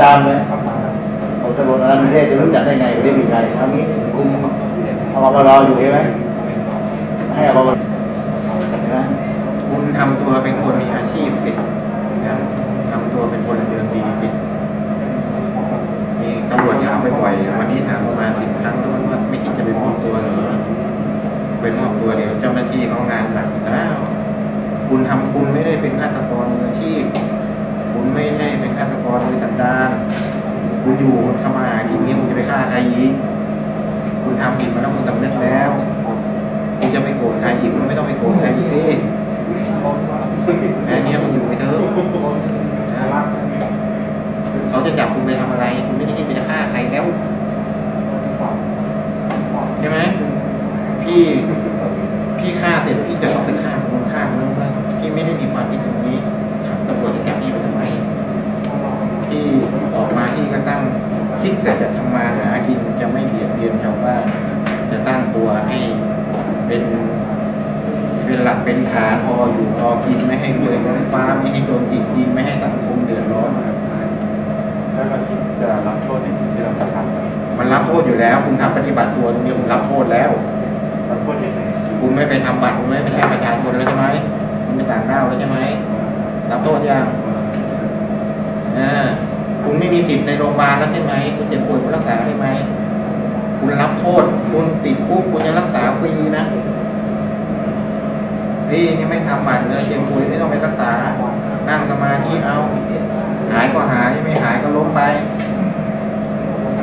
ตามเลยผมตำรวจอรัญญประเทศจะรู้จักได้ไงไม่ได้มีใครเอางี้คุมเอาบรออยู่ใช่ไหมให้เอาบรเห็นไหมคุณทำตัวเป็นคนมีอาชีพสิทำตัวเป็นพลเรือนดีสิมีตำรวจถามบ่อยๆวันนี้ถามประมาณสิบครั้งแล้วว่าไม่คิดจะไปมอบตัวหรอไปมอบตัวเดี๋ยวเจ้าหน้าที่เขางานหนักอีกแล้ว คุณทำคุณไม่ได้เป็นฆาตกรมืออาชีพ คุณไม่ได้เป็นฆาตกรโดยสันดานคุณอยู่คุณทำมาหากินนี้ยคุณจะไปฆ่าใครอีกคุณทำผิดมาแล้วคุณสำนึกแล้วคุณจะไปโกรธใครอีกคุณไม่ต้องไปโกรธใครอีกสิแค่เนี้ยมันอยู่ไปเถอะเขาจะจับคุณไปทำอะไร คุณไม่ได้คิดไปจะฆ่าใครแล้วใช่ไหมพี่พี่ฆ่าเสร็จพี่จะต้องไปฆ่าคนฆ่าคนนู้นพี่ไม่ได้มีความคิดตรงนี้ถามตำรวจจะจับพี่ไปทำไมพี่ออกมาพี่ก็ตั้งคิดแต่จะทำมาหากินจะไม่เบียดเบียนชาวบ้านจะตั้งตัวให้ เป็นเป็นหลักเป็นฐานพออยู่พอกินไม่ให้รวยล้นฟ้าไม่ให้โจรจิกดินไม่ให้สังคมเดือดร้อนแล้วเราคิดจะรับโทษในสิ่งที่เรากระทำไหมมันรับโทษอยู่แล้ว คุณทำปฏิบัติตัวตรงนี้คุณรับโทษแล้วรับโทษยังไงคุณไม่ไปทำบัตรคุณไม่ไปใช้ประชาชนแล้วใช่ไหมคุณเป็นต่างด้าวแล้วใช่ไหมรับโทษยังอ่าคุณไม่มีสิทธิ์ในโรงพยาบาลแล้วใช่ไหมคุณเจ็บป่วยคุณรักษาได้ไหม คุณรับโทษ คุณติดคุกคุณจะรักษาฟรีนะนี่นี่ไม่ทำบัตรเลยเจ็บป่วยไม่ต้องไปรักษา นั่งสมาธิเอา หายก็หายไม่หายก็ล้มไป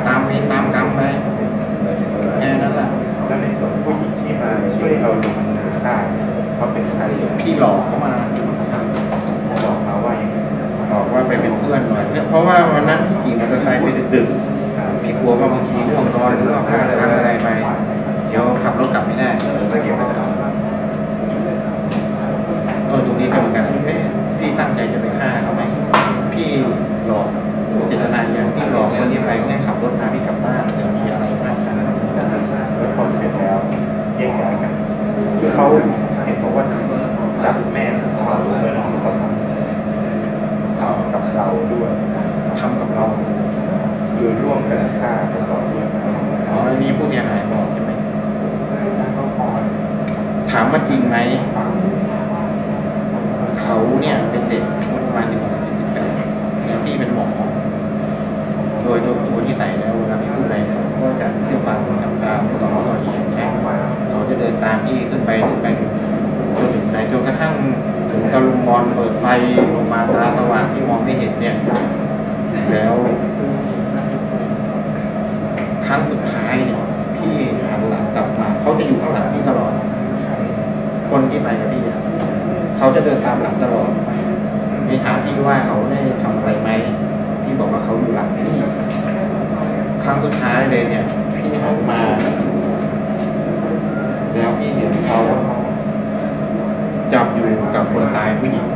ตามเวรตามกรรมไปแค่นั้นแหละแล้วในส่วนผู้หญิงที่มาช่วยเราลงมือฆ่าเขาเป็นใครพี่หลอกเขามาบอกมาว่ายังไงบอกว่าไปเป็นเพื่อนหน่อยเพราะว่าวันนั้นพี่ขี่มอเตอร์ไซค์ไปดึกๆ พี่กลัวว่าบางทีง่วงนอนหรือว่าพลาดทางอะไรไป เดี๋ยวขับรถกลับไม่ได้ไม่เกี่ยวกับเราเออตรงนี้ก็เหมือนกันเอ๊ะพี่ตั้งใจจะไปฆ่าเขาไหมพี่หลอกเจตนาอย่างที่หลอกคนที่ไปแค่ขับรถพาพี่กลับบ้านจะมีอะไรมากขนาดนั้นแล้วพอเสร็จแล้วแยกย้ายกันเขาเห็นบอกว่าจับแม่เขาเมื่อนั้นเขาทำเขากับเราด้วย ทำกับเรา คือร่วมกันฆ่าเราด้วย อ๋ออันนี้ผู้เสียหายบอกใช่ไหมถามว่าจริงไหม เขาเนี่ยเป็นเด็กประมาณสิบหกสิบแปดแล้วพี่เป็นหมอ โดยตัวตัวที่ใส่แล้วเวลาพี่พูดอะไรเขาก็จะเชื่อฟังทำตามต่อต่อที่อย่างแท้เขาจะเดินตามพี่ขึ้นไปขึ้นไปจนถึงไหนจนกระทั่งถึงตะลุมบอลเปิดไฟออกมาตาสว่างที่มองไม่เห็นเนี่ย แล้วครั้งสุดท้ายเนี่ยพี่หันหลังกลับมาเขาจะอยู่ข้างหลัง คนที่ไปกับพี่เขาจะเดินตามหลังตลอด มีถามพี่ว่าเขาได้ทำอะไรไหมพี่บอกว่าเขาอยู่หลังพี่ครั้งสุดท้ายเลยเนี่ย พี่หันมา แล้วพี่เห็นเขาจับอยู่กับคนตายผู้หญิง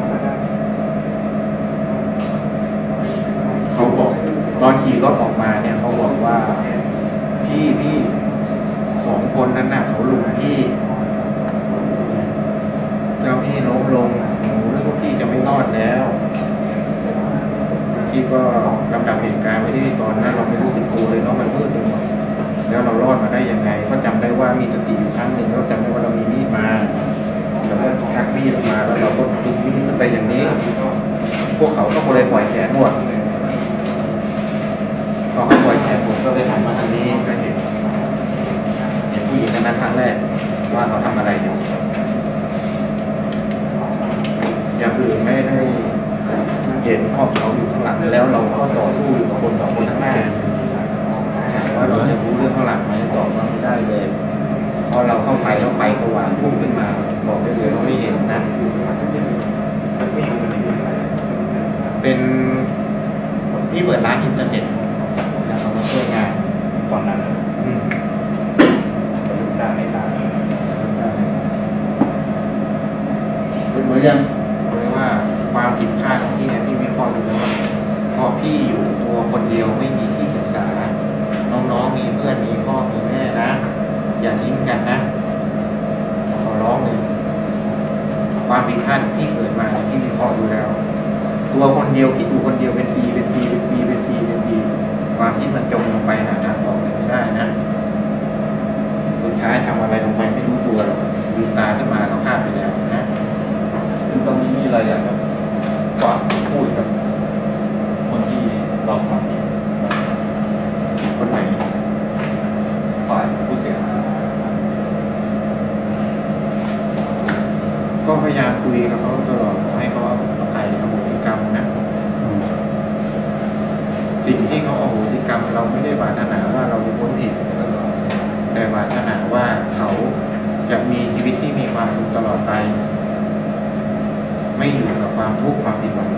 เขาบอกตอนขี่รถออกมาเนี่ยเขาบอกว่า พี่พี่สองคนนั้นน่ะเขาลุมพี่ ล้มลงหนูแล้วพวกพี่จะไม่รอดแล้วพี่ก็ลำดับเหตุการณ์ไว้ที่ตอนนั้นเราไม่รู้สึกตัวเลยเนาะมันมืดไปหมดแล้วเรารอดมาได้ยังไง ก็จำได้ว่ามีสติอยู่ครั้งหนึ่งเราจำได้ว่าเรามีมีดมาแล้วก็ชักมีดออกมาแล้วเราก็จุกมีดขึ้นไปอย่างนี้ พวกเขาก็เลยปล่อยแขนหมดพอเขาปล่อยแขนผมก็เลยหันมาทางนี้ก็เห็นเห็นผู้หญิงคนนั้นครั้งแรกว่าเขาทำอะไรอยู่ อย่างอื่นไม่ได้เห็นพ่อเขาอยู่ข้างหลังแล้วเราก็ต่อสู้อยู่กับคนสองคนข้างหน้าว่าเราจะรู้เรื่องข้างหลังไหมตอบว่าไม่ได้เลยพอเราเข้าไปเราไปสว่างพุ่งขึ้นมา บอกได้เลยว่าไม่เห็นนะ เป็นที่เปิดร้านอินเทอร์เน็ต ผิดาดที่เกิดมาที่มีครอบดูแล้ว ตัวคนเดียวคิดอยู่คนเดียวเป็นปีเป็นปีเป็นปีเป็นปีเป็นปีความคิดมันจมลงไปหาทางออกไม่ได้นะ สุดท้ายทำอะไรลงไปไม่รู้ตัวหรอกลืมตาขึ้นมาเราพลาดไปแล้วนะตรงนี้มีอะไรอย่างแบบฝากพูดกับคนที่เราทำ เราไม่ได้ปรารถนาว่าเราจะพ้นผิดแต่ปรารถนาว่าเขาจะมีชีวิตที่มีความสุขตลอดไป ไม่อยู่กับความทุกข์ความผิดหวัง